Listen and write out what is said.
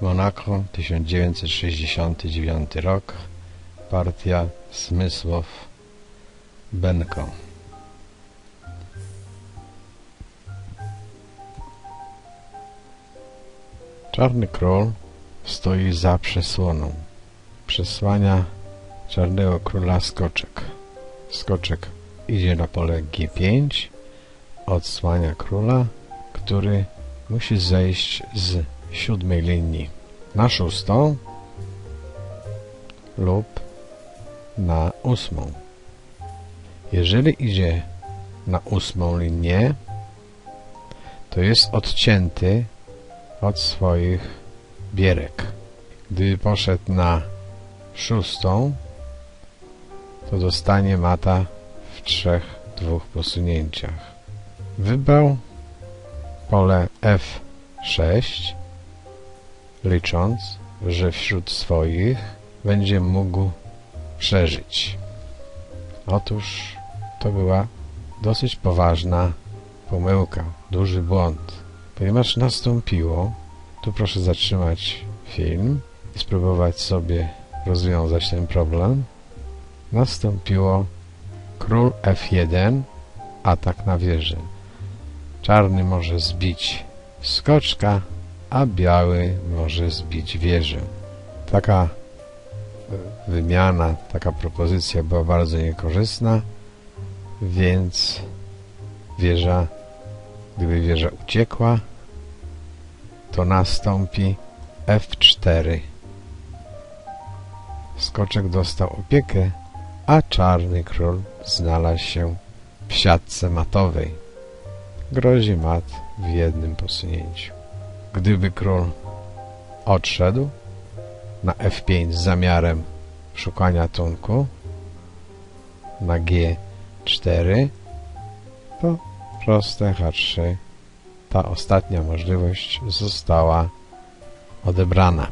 Monako 1969 rok Partia Smysłow Benko Czarny król stoi za przesłoną. Przesłania czarnego króla skoczek. Skoczek idzie na pole G5, odsłania króla, który musi zejść z siódmej linii na szóstą lub na ósmą. Jeżeli idzie na ósmą linię, to jest odcięty od swoich bierek. Gdyby poszedł na szóstą, to dostanie mata w trzech, dwóch posunięciach. Wybrał pole F6, licząc, że wśród swoich będzie mógł przeżyć. Otóż to była dosyć poważna pomyłka, duży błąd, ponieważ nastąpiło, tu proszę zatrzymać film i spróbować sobie rozwiązać ten problem, nastąpiło król F1, atak na wieżę. Czarny może zbić skoczka, a biały może zbić wieżę. Taka e, wymiana, taka propozycja była bardzo niekorzystna, więc wieża, gdyby wieża uciekła, to nastąpi F4. Skoczek dostał opiekę, a czarny król znalazł się w siatce matowej. Grozi mat w jednym posunięciu. Gdyby król odszedł na F5 z zamiarem szukania tunku na G4 to proste H3 ta ostatnia możliwość została odebrana.